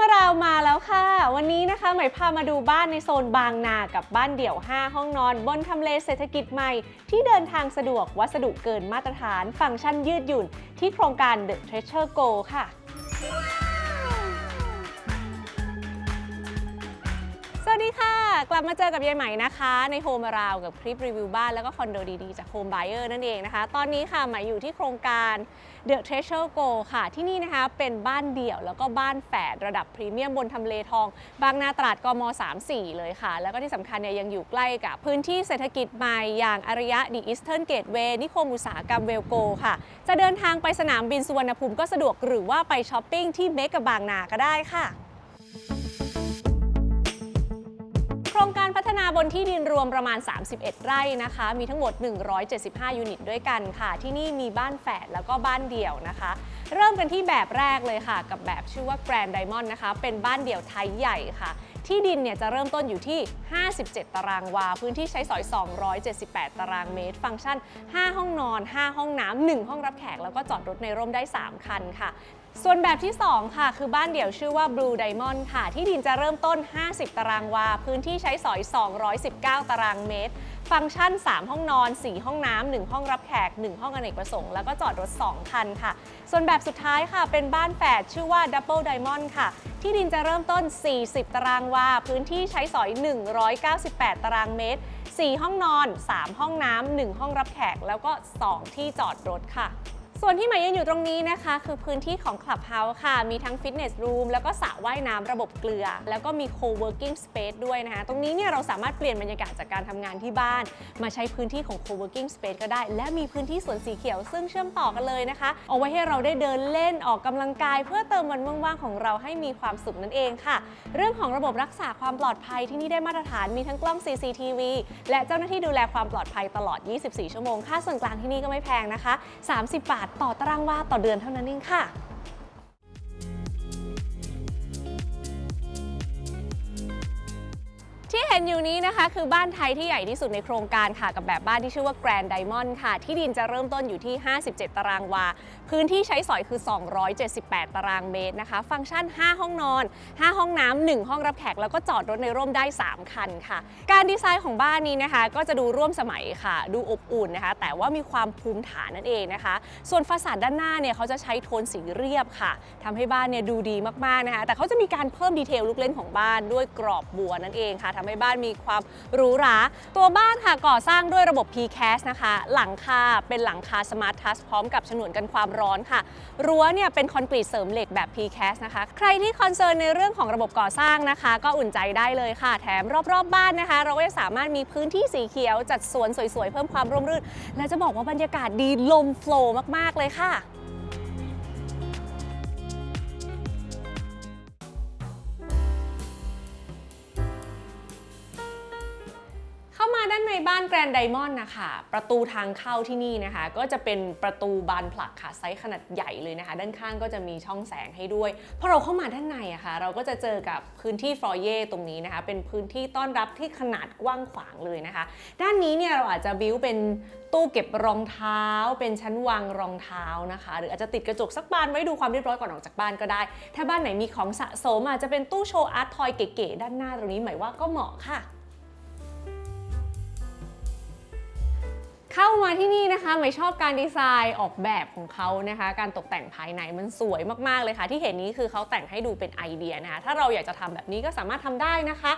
มาราวมาแล้วค่ะ วันนี้นะคะใหม่พามาดูบ้านในโซนบางนากับบ้านเดี่ยว 5 ห้องนอน บนทำเลเศรษฐกิจใหม่ ที่เดินทางสะดวกวัสดุเกินมาตรฐาน ฟังก์ชันยืดหยุ่น ที่โครงการ The Treasure Go ค่ะ ดีค่ะ กลับมาเจอกับยายใหม่นะคะ ในโฮมาราวกับคลิปรีวิวบ้านแล้วก็คอนโดดีๆ จาก Home Buyer นั่นเองนะคะ ตอนนี้ค่ะใหม่อยู่ที่โครงการ The Treasure Go ค่ะ ที่นี่นะคะเป็นบ้านเดี่ยวแล้วก็บ้านแฝดระดับพรีเมียมบนทำเลทอง บางนาตราดกม 34 เลยค่ะ แล้วก็ที่สำคัญเนี่ยยังอยู่ใกล้กับพื้นที่เศรษฐกิจใหม่อย่างอารยะดีอีสเทิร์นเกตเวย์นิคมอุตสาหกรรมเวลโกค่ะ จะเดินทางไปสนามบินสุวรรณภูมิก็สะดวกหรือว่าไปช้อปปิ้งที่เมกะบางนาก็ได้ค่ะ รงการพัฒนาบนที่ดินรวมประมาณ 31 ไร่นะคะ มีทั้งหมด 175 ยูนิตด้วยกันค่ะ ที่นี่มีบ้านแฝดแล้วก็บ้านเดี่ยวนะคะ เริ่มกันที่แบบแรกเลยค่ะ กับแบบชื่อว่า Grand Diamond นะคะ เป็นบ้านเดี่ยวไทยใหญ่ค่ะ ที่ดินเนี่ยจะเริ่มต้นอยู่ที่ 57 ตารางวา พื้นที่ใช้สอย 278 ตารางเมตร ฟังก์ชัน 5 ห้องนอน 5 ห้องน้ำ1ห้องรับแขก แล้วก็จอดรถในร่มได้ 3 คันค่ะ ส่วนแบบที่ 2 ค่ะ คือบ้านเดี่ยวชื่อว่า Blue Diamond ค่ะ ที่ดินจะเริ่มต้น 50 ตารางวา พื้นที่ใช้สอย 219 ตารางเมตร ฟังก์ชัน 3 ห้องนอน 4 ห้องน้ำ 1 ห้องรับแขก 1 ห้องอเนกประสงค์ แล้วก็จอดรถ 2 คันค่ะ ส่วนแบบสุดท้ายค่ะ เป็นบ้านแฝดชื่อว่า Double Diamond ค่ะ ที่ดินจะเริ่มต้น 40 ตารางวา พื้นที่ใช้สอย 198 ตารางเมตร 4 ห้องนอน 3 ห้องน้ำ 1 ห้องรับแขก แล้วก็ 2 ที่จอดรถค่ะ ส่วนที่หมายยืนอยู่ตรงนี้นะคะ คือพื้นที่ของ Clubhouse ค่ะ มีทั้งฟิตเนสรูมแล้วก็สระว่ายน้ำระบบเกลือ แล้วก็มี co-working space ด้วยนะคะ ตรงนี้เนี่ยเราสามารถเปลี่ยนบรรยากาศจากการทำงานที่บ้าน มาใช้พื้นที่ของ co-working space ก็ได้ และมีพื้นที่สวนสีเขียวซึ่งเชื่อมต่อกันเลยนะคะ เอาไว้ให้เราได้เดินเล่นออกกำลังกาย เพื่อเติมวันว่างๆของเราให้มีความสุขนั่นเองค่ะ เรื่องของระบบรักษาความปลอดภัยที่นี่ได้มาตรฐานมีทั้งกล้อง CCTV และเจ้าหน้าที่ดูแลความปลอดภัยตลอด 24 ชั่วโมง ค่าส่วนกลางที่นี่ก็ไม่แพงนะคะ 30 บาทต่อตารางวาต่อเดือนเท่านั้นเองค่ะที่เห็นอยู่นี้นะคะ คือบ้านไทยที่ใหญ่ที่สุดในโครงการค่ะ กับแบบบ้านที่ชื่อว่าแกรนด์ไดมอนด์ค่ะ ที่ดินจะเริ่มต้นอยู่ที่ 57 ตารางวา พื้นที่ใช้สอยคือ 278 ตารางเมตรนะคะ ฟังก์ชัน 5 ห้องนอน 5 ห้องน้ำ1ห้องรับแขก แล้วก็จอดรถในร่มได้ 3 คันค่ะ การดีไซน์ของบ้านนี้นะคะ ก็จะดูร่วมสมัยค่ะ ดูอบอุ่นนะคะ แต่ว่ามีความภูมิฐานนั่นเองนะคะ ส่วนฟาสาดด้านหน้าเนี่ยเขาจะใช้โทนสีเรียบค่ะทำให้บ้านเนี่ยดูดีมากๆนะคะ แต่เขาจะมีการเพิ่มดีเทลลูกเล่นของบ้านด้วยกรอบบัวนั่นเองค่ะทำให้บ้านมีความหรูหรา ตัวบ้านค่ะก่อสร้างด้วยระบบ PCAS นะคะ หลังคาเป็นหลังคา Smart Touch พร้อมกับฉนวนกันความร้อนค่ะ รั้วเนี่ยเป็นคอนกรีตเสริมเหล็กแบบ PCAS นะคะ ใครที่คอนเซิร์นในเรื่องของระบบก่อสร้างนะคะ ก็อุ่นใจได้เลยค่ะ แถมรอบๆบบ้านนะคะ เราก็จะสามารถมีพื้นที่สีเขียวจัดสวนสวยๆ เพิ่มความร่มรื่น และจะบอกว่าบรรยากาศดีลมโฟล์มากๆเลยค่ะ บ้านแกรนด์ไดมอนด์นะคะประตูทางเข้าที่นี่นะคะ ก็จะเป็นประตูบานผลักค่ะไซส์ขนาดใหญ่เลยนะคะ ด้านข้างก็จะมีช่องแสงให้ด้วยพอเราเข้ามาด้านในอะค่ะ เราก็จะเจอกับพื้นที่ฟลอเย่ตรงนี้นะคะ เป็นพื้นที่ต้อนรับที่ขนาดกว้างขวางเลยนะคะ ด้านนี้เนี่ยเราอาจจะบิวเป็นตู้เก็บรองเท้า เป็นชั้นวางรองเท้านะคะ หรืออาจจะติดกระจกสักบานไว้ดูความเรียบร้อยก่อนออกจากบ้านก็ได้ ถ้าบ้านไหนมีของสะสมอาจจะเป็นตู้โชว์อาร์ตทอยเก๋ๆด้านหน้าตรงนี้หมายว่าก็เหมาะค่ะ เข้ามาที่นี่นะคะไม่ชอบการดีไซน์ออกแบบของเขานะคะ การตกแต่งภายในมันสวยมากๆเลยค่ะ ที่เห็นนี้คือเขาแต่งให้ดูเป็นไอเดียนะคะ ถ้าเราอยากจะทำแบบนี้ก็สามารถทำได้นะคะ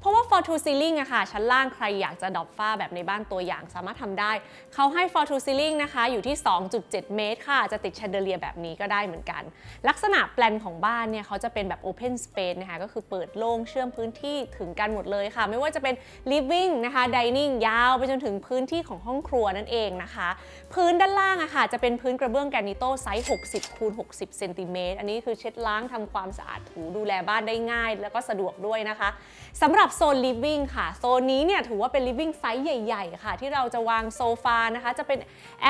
เพราะว่า for to ceiling อะค่ะ ชั้นล่างใครอยากจะดรอปฝ้าแบบในบ้านตัวอย่างสามารถทำได้ เขาให้ for to ceiling นะคะ อยู่ที่ 2.7 เมตรค่ะ จะติดแชนเดเลียแบบนี้ก็ได้เหมือนกัน ลักษณะแปลนของบ้านเนี่ยเขาจะเป็นแบบ open space นะคะ ก็คือเปิดโล่งเชื่อมพื้นที่ถึงกันหมดเลยค่ะ ไม่ว่าจะเป็น living นะคะ dining ยาวไปจนถึงพื้นที่ของห้องครัวนั่นเองนะคะ พื้นด้านล่างอะค่ะจะเป็นพื้นกระเบื้องแกรนิโตไซส์ 60คูณ60เซนติเมตรอันนี้คือเช็ดล้างทำความสะอาดถูดูแลบ้านได้ง่าย แล้วก็สะดวกด้วยนะคะสำหรับโซน living ค่ะ โซนนี้เนี่ยถือว่าเป็น living ไซส์ใหญ่ๆ ค่ะ ที่เราจะวางโซฟานะคะ จะเป็น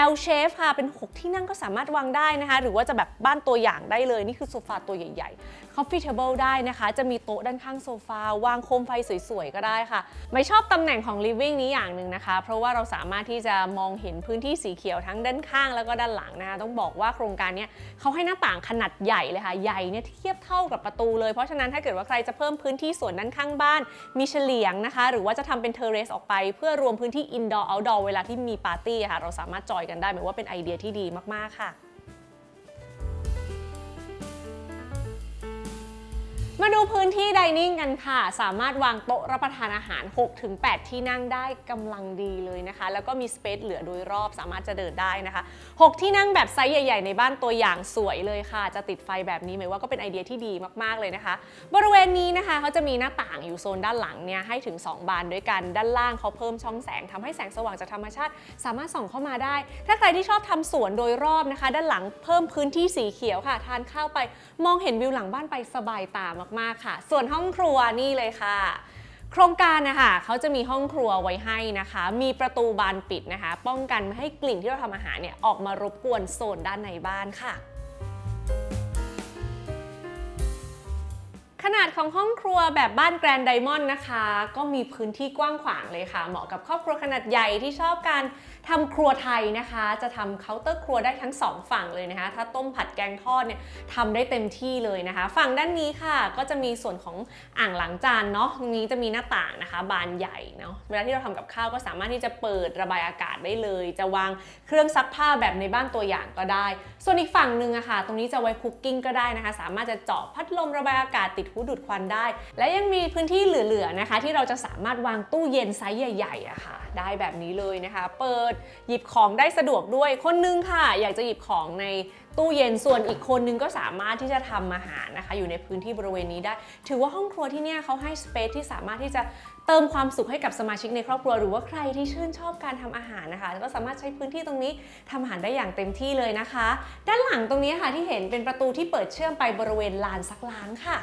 L shape ค่ะเป็น 6 ที่นั่งก็สามารถวางได้นะคะ หรือว่าจะแบบบ้านตัวอย่างได้เลย นี่คือโซฟาตัวใหญ่ ๆ coffee table ได้นะคะ จะมีโต๊ะด้านข้างโซฟาวางโคมไฟสวยๆ ก็ได้ค่ะ ไม่ชอบตำแหน่งของ living นี้อย่างหนึ่งนะคะ เพราะว่าเราสามารถที่จะมองเห็นพื้นที่สีเขียวทั้งด้านข้างแล้วก็ด้านหลังนะคะ ต้องบอกว่าโครงการนี้เขาให้หน้าต่างขนาดใหญ่เลยค่ะ ใหญ่เนี่ยเทียบเท่ากับประตูเลย เพราะฉะนั้นถ้าเกิดว่าใครจะเพิ่มพื้นที่ส่วนด้านข้างบ้าน มีเฉลียงนะคะ หรือว่าจะทำเป็นเทเรสออกไป เพื่อรวมพื้นที่ indoor outdoor เวลาที่มีปาร์ตี้ค่ะ เราสามารถจอยกันได้หมายว่าเป็นไอเดียที่ดีมากๆค่ะ มาดูพื้นที่ไดนิ่งกันค่ะ สามารถวางโต๊ะรับประทานอาหาร 6-8 ที่นั่งได้กำลังดีเลยนะคะ แล้วก็มีสเปซเหลือโดยรอบสามารถจะเดินได้นะคะ 6 ที่นั่งแบบไซส์ใหญ่ ๆ ในบ้านตัวอย่างสวยเลยค่ะ จะติดไฟแบบนี้หมายว่าก็เป็นไอเดียที่ดีมากๆเลยนะคะ บริเวณนี้นะคะเขาจะมีหน้าต่างอยู่โซนด้านหลังเนี่ยให้ถึง 2 บานด้วยกันด้านล่างเขาเพิ่มช่องแสงทำให้แสงสว่างจากธรรมชาติ สามารถส่องเข้ามาได้ ถ้าใครที่ชอบทำสวนโดยรอบนะคะ ด้านหลังเพิ่มพื้นที่สีเขียวค่ะ ทานข้าวไปมองเห็นวิวหลังบ้านไปสบายตามากๆค่ะ ส่วนห้องครัวนี่เลยค่ะ โครงการนะคะเขาจะมีห้องครัวไว้ให้นะคะ มีประตูบานปิดนะคะ ป้องกันไม่ให้กลิ่นที่เราทำอาหารเนี่ยออกมารบกวนโซนด้านในบ้านค่ะขนาดของห้องครัวแบบบ้านแกรนด์ไดมอนด์นะคะ ก็มีพื้นที่กว้างขวางเลยค่ะ เหมาะกับครอบครัวขนาดใหญ่ที่ชอบการ ทำครัวไทยนะคะ จะทำเคาน์เตอร์ครัวได้ทั้งสองฝั่งเลยนะคะ ถ้าต้มผัดแกงทอดเนี่ยทำได้เต็มที่เลยนะคะ ฝั่งด้านนี้ค่ะ ก็จะมีส่วนของอ่างหล้างจานเนาะตรงนี้จะมีหน้าต่างนะคะ บานใหญ่เนาะเวลาที่เราทำกับข้าวก็สามารถที่จะเปิดระบายอากาศได้เลย จะวางเครื่องซักผ้าแบบในบ้านตัวอย่างก็ได้ ส่วนอีกฝั่งหนึ่งอะค่ะ ตรงนี้จะไว้คุกกิ้งก็ได้นะคะ สามารถจะเจาะพัดลมระบายอากาศติดหูดูดควันได้ และยังมีพื้นที่เหลือๆนะคะ ที่เราจะสามารถวางตู้เย็นไซส์ใหญ่ๆอะค่ะ ได้แบบนี้เลยนะคะ เปิดหยิบของได้สะดวกด้วย คนนึงค่ะ อยากจะหยิบของในตู้เย็นส่วนอีกคนนึงก็สามารถที่จะทำอาหารนะคะ อยู่ในพื้นที่บริเวณนี้ได้ ถือว่าห้องครัวที่เนี่ยเขาให้สเปซที่สามารถที่จะเติมความสุขให้กับสมาชิกในครอบครัวหรือว่าใครที่ชื่นชอบการทำอาหารนะคะก็สามารถใช้พื้นที่ตรงนี้ทำอาหารได้อย่างเต็มที่เลยนะคะ ด้านหลังตรงนี้ค่ะที่เห็นเป็นประตูที่เปิดเชื่อมไปบริเวณลานซักล้างค่ะ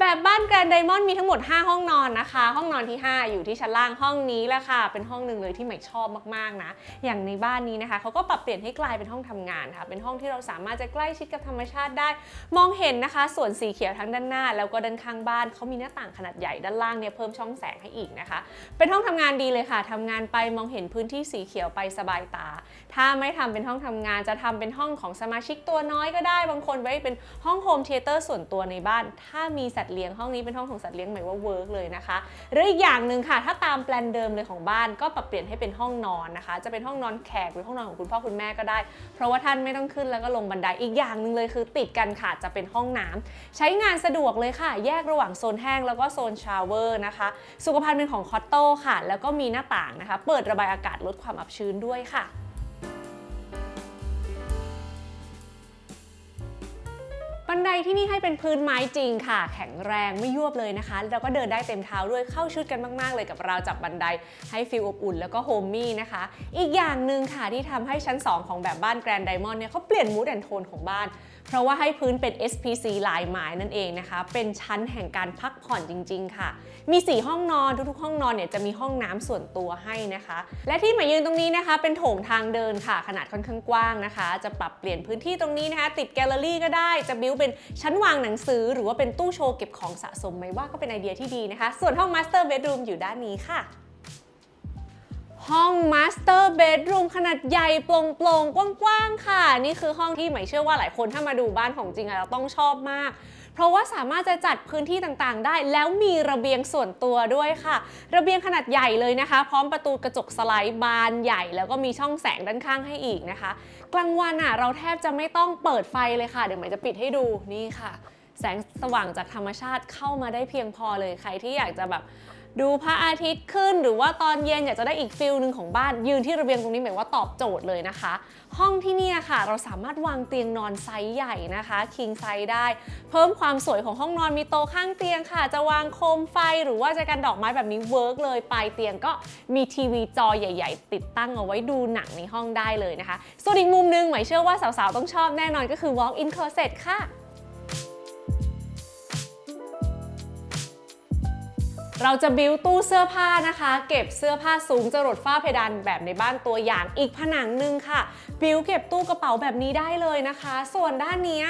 แบบบ้านแกรนด์ไดมอนด์มีทั้งหมด 5 ห้องนอนนะคะ ห้องนอนที่ 5 อยู่ที่ชั้นล่างห้องนี้แหละค่ะ เป็นห้องหนึ่งเลยที่ใหม่ชอบมากๆนะ อย่างในบ้านนี้นะคะเขาก็ปรับเปลี่ยนให้กลายเป็นห้องทำงานค่ะ เป็นห้องที่เราสามารถจะใกล้ชิดกับธรรมชาติได้ มองเห็นนะคะ ส่วนสีเขียวทั้งด้านหน้า แล้วก็ด้านข้างบ้านเขามีหน้าต่างขนาดใหญ่ด้านล่างเนี่ยเพิ่มช่องแสงให้อีกนะคะ เป็นห้องทำงานดีเลยค่ะทำงานไปมองเห็นพื้นที่สีเขียวไปสบายตา ถ้าไม่ทำเป็นห้องทำงานจะทำเป็นห้องของสมาชิกตัวน้อยก็ได้ บางคนไว้เป็นห้องโฮมเทเตอร์ส่วนตัวในบ้าน ถ้ามีสัตว์เลี้ยงห้องนี้เป็นห้องของสัตว์เลี้ยงหมายว่าเวิร์กเลยนะคะหรืออีกอย่างหนึ่งค่ะ ถ้าตามแปลนเดิมเลยของบ้านก็ปรับเปลี่ยนให้เป็นห้องนอนนะคะ จะเป็นห้องนอนแขกหรือห้องนอนของคุณพ่อคุณแม่ก็ได้ เพราะว่าท่านไม่ต้องขึ้นแล้วก็ลงบันไดอีกอย่างหนึ่งเลยคือติดกันค่ะจะเป็นห้องน้ำใช้งานสะดวกเลยค่ะ แยกระหว่างโซนแห้งแล้วก็โซนชาวเวอร์นะคะสุขภัณฑ์เป็นของคอตโต้ค่ะ แล้วก็มีหน้าต่างนะคะ เปิดระบายอากาศลดความอับชื้นด้วยค่ะ บันไดที่นี่ให้เป็นพื้นไม้จริงค่ะ แข็งแรงไม่ยวบเลยนะคะ แล้วก็เดินได้เต็มเท้าด้วยเข้าชุดกันมาก ๆ เลยกับราวจับบันไดให้ฟีลอบอุ่นแล้วก็โฮมมี่นะคะ อีกอย่างหนึ่งค่ะที่ทำให้ชั้น 2 ของแบบบ้านแกรนด์ไดมอนด์เนี่ยเขาเปลี่ยนมูดแอนโทนของบ้าน เพราะว่าให้พื้นเป็น SPC ลายไม้นั่นเองนะคะ เป็นชั้นแห่งการพักผ่อนจริง ๆ ค่ะ มี 4 ห้องนอนทุกๆ ห้องนอนเนี่ยจะมีห้องน้ำส่วนตัวให้นะคะ และที่หมายยืนตรงนี้นะคะ เป็นโถงทางเดินค่ะ ขนาดค่อนข้างกว้างนะคะ จะปรับเปลี่ยนพื้นที่ตรงนี้นะคะ ติดแกลเลอรี่ก็ได้จะบิ้วเป็นชั้นวางหนังสือ หรือว่าเป็นตู้โชว์เก็บของสะสมไหมว่าก็เป็นไอเดียที่ดีนะคะ ส่วนห้อง Master Bedroom อยู่ด้านนี้ค่ะ ห้อง Master Bedroom ขนาดใหญ่โปร่งๆ กว้างๆ ค่ะ นี่คือห้องที่หมายเชื่อว่าหลายคนถ้ามาดูบ้านของจริงอะเราต้องชอบมาก เพราะว่าสามารถจะจัดพื้นที่ต่างๆ ได้ แล้วมีระเบียงส่วนตัวด้วยค่ะ ระเบียงขนาดใหญ่เลยนะคะ พร้อมประตูกระจกสไลด์บานใหญ่ แล้วก็มีช่องแสงด้านข้างให้อีกนะคะ กลางวันอะเราแทบจะไม่ต้องเปิดไฟเลยค่ะ เดี๋ยวหมายจะปิดให้ดูนี่ค่ะ แสงสว่างจากธรรมชาติเข้ามาได้เพียงพอเลยใครที่อยากจะแบบ ดูพระอาทิตย์ขึ้น หรือว่าตอนเย็นอยากจะได้อีกฟิลหนึ่งของบ้านยืนที่ระเบียงตรงนี้หมายว่าตอบโจทย์เลยนะคะ ห้องที่นี่ค่ะ เราสามารถวางเตียงนอนไซส์ใหญ่นะคะคิงไซส์ได้ เพิ่มความสวยของห้องนอนมีโต๊ะข้างเตียงค่ะ จะวางโคมไฟหรือว่าจะกันดอกไม้แบบนี้เวิร์กเลยปลายเตียงก็มีทีวีจอใหญ่ ๆ ติดตั้งเอาไว้ดูหนังในห้องได้เลยนะคะ ส่วนอีกมุมหนึงหมายเชื่อว่าสาวๆต้องชอบแน่นอนก็คือ walk in closet ค่ะ เราจะบิวตู้เสื้อผ้านะคะ เก็บเสื้อผ้าสูงจรดฝ้าเพดานแบบในบ้านตัวอย่างอีกผนังหนึ่งค่ะ บิวเก็บตู้กระเป๋าแบบนี้ได้เลยนะคะ ส่วนด้านนี้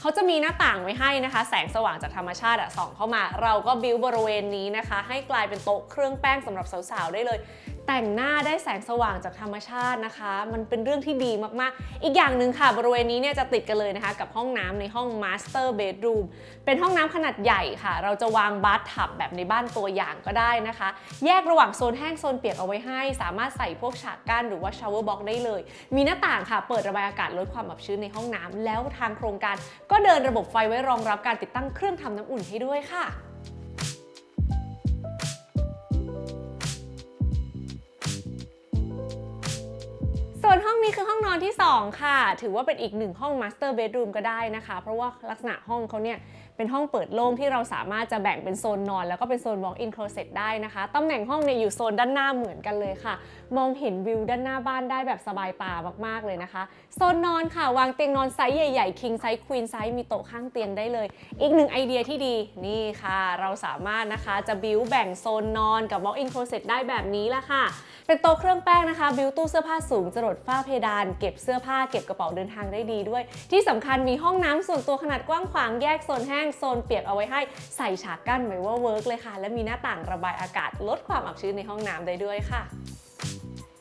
เขาจะมีหน้าต่างไว้ให้นะคะ แสงสว่างจากธรรมชาติส่องเข้ามา เราก็บิวบริเวณนี้นะคะ ให้กลายเป็นโต๊ะเครื่องแป้งสำหรับสาวๆได้เลย แต่งหน้าได้แสงสว่างจากธรรมชาตินะคะ มันเป็นเรื่องที่ดีมากๆ อีกอย่างหนึ่งค่ะ บริเวณนี้เนี่ยจะติดกันเลยนะคะ กับห้องน้ำในห้อง Master Bedroom เป็นห้องน้ำขนาดใหญ่ค่ะ เราจะวางบาร์ทับแบบในบ้านตัวอย่างก็ได้นะคะ แยกระหว่างโซนแห้งโซนเปียกเอาไว้ให้ สามารถใส่พวกฉากกั้นหรือว่าชาวเวอร์บ็อกได้เลย มีหน้าต่างค่ะ เปิดระบายอากาศลดความอับชื้นในห้องน้ำแล้วทางโครงการ ก็เดินระบบไฟไว้รองรับการติดตั้งเครื่องทำน้ำอุ่นให้ด้วยค่ะ ส่วนห้องนี้คือห้องนอนที่ 2 ค่ะ ถือว่าเป็นอีกหนึ่งห้องมาสเตอร์เบดรูมก็ได้นะคะ เพราะว่าลักษณะห้องเขาเนี่ยเป็นห้องเปิดโล่งที่เราสามารถจะแบ่งเป็นโซนนอน แล้วก็เป็นโซน walk-in closet ได้นะคะ ตำแหน่งห้องเนี่ยอยู่โซนด้านหน้าเหมือนกันเลยค่ะมองเห็นวิวด้านหน้าบ้านได้แบบสบายตามากๆเลยนะคะโซนนอนค่ะ วางเตียงนอนไซส์ใหญ่ๆ king size queen size มีโต๊ะข้างเตียงได้เลย อีกหนึ่งไอเดียที่ดีนี่ค่ะ เราสามารถนะคะจะบิวแบ่งโซนนอนกับ walk-in closet ได้แบบนี้ละค่ะ เป็นโต๊ะเครื่องแป้งนะคะบิวตู้เสื้อผ้าสูงจรดฝ้าเพดาน เก็บเสื้อผ้าเก็บกระเป๋าเดินทางได้ดีด้วย ที่สำคัญมีห้องน้ำส่วนตัวขนาดกว้างขวางแยกโซนแห้งโซนเปียกเอาไว้ให้ใส่ฉากกั้นไว้ว่าเวิร์กเลยค่ะ และมีหน้าต่างระบายอากาศลดความอับชื้นในห้องน้ำได้ด้วยค่ะ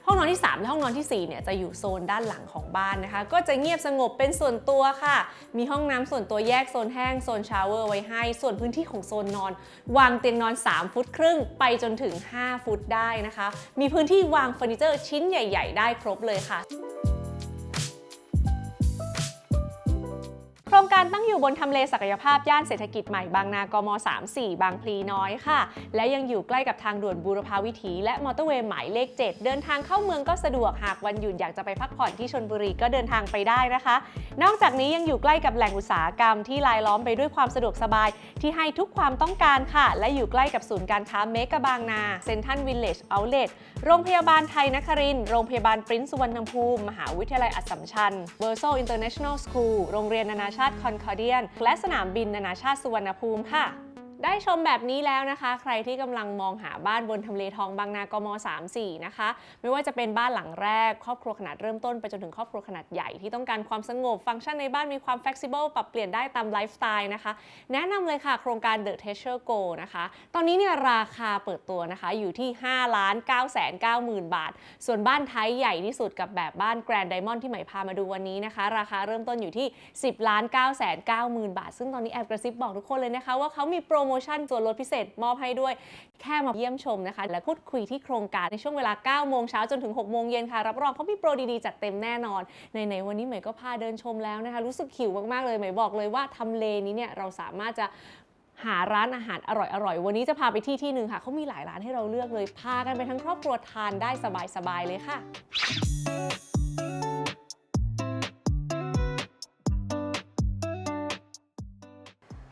ห้องนอนที่ 3 และห้องนอนที่ 4 เนี่ยจะอยู่โซนด้านหลังของบ้านนะคะ ก็จะเงียบสงบเป็นส่วนตัวค่ะ มีห้องน้ำส่วนตัวแยกโซนแห้งโซนชาวเวอร์ไว้ให้ ส่วนพื้นที่ของโซนนอน วางเตียงนอน 3 ฟุตครึ่งไปจนถึง 5 ฟุตได้นะคะ มีพื้นที่วางเฟอร์นิเจอร์ชิ้นใหญ่ ๆ ได้ครบเลยค่ะ ครงการตั้งอยู่บนทำเลศักยภาพย่านเศรษฐกิจใหม่บางนากม 34 บางพลีน้อยค่ะ และยังอยู่ใกล้กับทางด่วนบูรพาวิถี และมอเตอร์เวย์หมายเลข 7 เดินทางเข้าเมืองก็สะดวกหากวันหยุดอยากจะไปพักผ่อนที่ชนบุรีก็เดินทางไปได้นะคะ นอกจากนี้ยังอยู่ใกล้กับแหล่งอุตสาหกรรมที่รายล้อมไปด้วยความสะดวกสบาย ที่ให้ทุกความต้องการค่ะ และอยู่ใกล้กับศูนย์การค้าเมกะบางนาเซ็นทรัลวิลเลจเอาเลทโรงพยาบาลไทยนครินทร์โรงพยาบาลปรินซ์สุวรรณภูมิมหาวิทยาลัยอัสสัมชัญ v e r s a l International School โรงเรียนนานาชาติคอนคอร์เดียน และสนามบินนานาชาติสุวรรณภูมิค่ะ ได้ชมแบบนี้แล้วนะคะ ใครที่กำลังมองหาบ้านบนทำเลทองบางนากม 34 นะคะ ไม่ว่าจะเป็นบ้านหลังแรก ครอบครัวขนาดเริ่มต้นไปจนถึงครอบครัวขนาดใหญ่ที่ต้องการความสงบ ฟังก์ชันในบ้านมีความ flexible ปรับเปลี่ยนได้ตามไลฟ์สไตล์นะคะ แนะนำเลยค่ะโครงการ The Treasure Go นะคะ ตอนนี้เนี่ยราคาเปิดตัวนะคะอยู่ที่ 5 ล้าน9แสน9หมื่นบาท ส่วนบ้านไทยใหญ่ที่สุดกับแบบบ้าน Grand Diamond ที่ใหม่พามาดูวันนี้นะคะ ราคาเริ่มต้นอยู่ที่ 10ล้าน9แสน9หมื่นบาท ซึ่งตอนนี้แอบกระซิบบอกทุกคนเลยนะคะว่าเขามีโปรโมชั่นส่วนลดพิเศษมอบให้ด้วย แค่มาเยี่ยมชมนะคะ และพูดคุยที่โครงการในช่วงเวลา 9 โมงเช้าจนถึง 6 โมงเย็นค่ะ รับรองเขามีโปรดีๆจัดเต็มแน่นอน ในๆวันนี้ใหม่ก็พาเดินชมแล้วนะคะ รู้สึกหิวมากๆเลยใหม่บอกเลยว่าทำเลนี้เนี่ยเราสามารถจะหาร้านอาหารอร่อยๆ วันนี้จะพาไปที่ที่หนึ่งค่ะ เขามีหลายร้านให้เราเลือกเลย พากันไปทั้งครอบครัวทานได้สบายๆ เลยค่ะ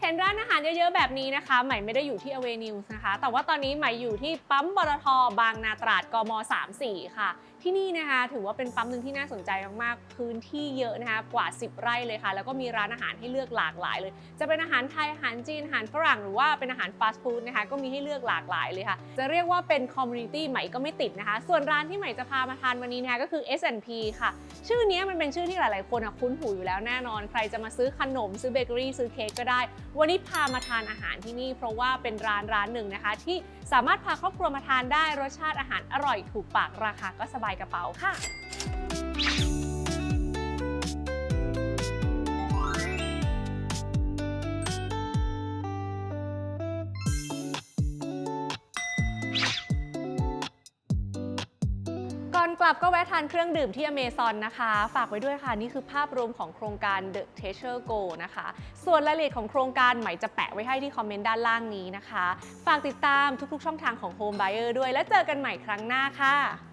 เห็นร้านอาหารเยอะๆแบบนี้นะคะ ใหม่ไม่ได้อยู่ที่ a v e n u e นะคะ แต่ว่าตอนนี้ใหม่อยู่ที่ปั๊มบตทบางนาตราดกม 34 ค่ะ ที่นี่นะคะถือว่าเป็นปั๊มหนึ่งที่น่าสนใจมากๆ พื้นที่เยอะนะคะกว่า 10 ไร่เลยค่ะ แล้วก็มีร้านอาหารให้เลือกหลากหลายเลย จะเป็นอาหารไทยอาหารจีนอาหารฝรั่งหรือว่าเป็นอาหารฟาสต์ฟู้ดนะคะก็มีให้เลือกหลากหลายเลยค่ะ จะเรียกว่าเป็นคอมมูนิตี้ใหม่ก็ไม่ติดนะคะ ส่วนร้านที่ใหม่จะพามาทานวันนี้นะคะก็คือ S&P ค่ะ ชื่อนี้มันเป็นชื่อที่หลายๆ คนคุ้นหูอยู่แล้วแน่นอน ใครจะมาซื้อขนมซื้อเบเกอรี่ซื้อเค้กก็ได้ วันนี้พามาทานอาหารที่นี่ เพราะว่าเป็นร้านร้านหนึ่งนะคะ ที่สามารถพาครอบครัวมาทานได้รสชาติอาหารอร่อยถูกปากราคาก็สบายกระเป๋าค่ะก่อนกลับก็แวะทานเครื่องดื่มที่อเมซอนนะคะ ฝากไว้ด้วยค่ะ นี่คือภาพรวมของโครงการ The Treasure Go นะคะ ส่วนรายละเอียดของโครงการใหม่จะแปะไว้ให้ที่คอมเมนต์ด้านล่างนี้นะคะ ฝากติดตามทุกๆช่องทางของ Home Buyer ด้วย แล้วเจอกันใหม่ครั้งหน้าค่ะ